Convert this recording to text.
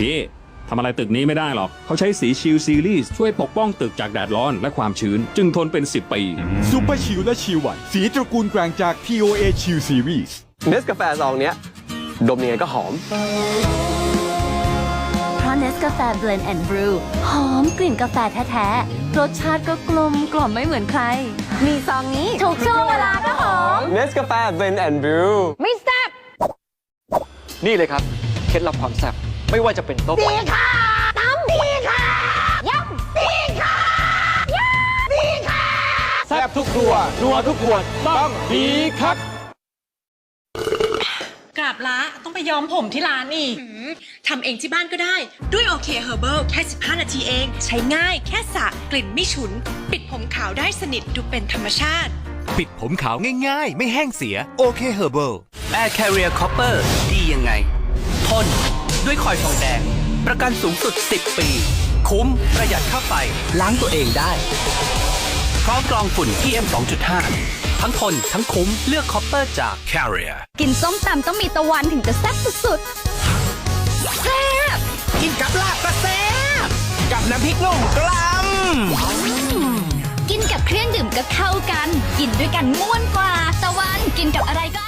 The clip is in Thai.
พี่ทำอะไรตึกนี้ไม่ได้หรอก เขาใช้สีชิลซีรีส์ช่วยปกป้องตึกจากแดดร้อนและความชื้น จึงทนเป็น 10 ปี ซูเปอร์ชิลและชิลวันสีตระกูลแกร่งจาก TOA ชิลซีรีส์เนสกาแฟซองเนี้ย ดมยังไงก็หอมเพราะเนสกาแฟเบลนด์แอนด์บรูหอมกลิ่นกาแฟแท้ๆ รสชาติก็กลมกล่อมไม่เหมือนใคร มีซองนี้ถูกช่วงเวลาก็หอมเนสกาแฟเบนแอนด์บรูไม่แซ่บนี่เลยครับ เคล็ดลับความแซ่บ ไม่ว่าจะเป็นต้มดีค่ะน้ำดีค่ะย่ำดีค่ะย่ำดีค่ะแซ่บทุกครัวนัวทุกขวดต้องดีครับกราบละต้องไปย้อมผมที่ร้านอีกทำเองที่บ้านก็ได้ ด้วยโอเคเฮอร์เบิลแค่ 15 นาทีเอง ใช้ง่ายแค่สระกลิ่นไม่ฉุน ปิดผมขาวได้สนิทดูเป็นธรรมชาติ ปิดผมขาวง่ายๆ ไม่แห้งเสียโอเคเฮอร์เบิล Air Carrier Copper ดียังไงทน ด้วยคอยทองแดง ประกันสูงสุด 10 ปี คุ้มประหยัดค่าไฟล้างตัวเองได้ พร้อมกรองฝุ่น PM 2.5 ทั้งทนทั้งคุ้มเลือกคอปเปอร์จาก Carrier กินส้มตำต้องมีตะวันถึงจะแซ่บสุดๆแซ่บกินกับลาบก็แซ่บกับน้ำพริกหนุ่มกล้ำกินกับเครื่องดื่มก็เข้ากัน กินด้วยกันม่วนกว่า ตะวันกินกับอะไรก็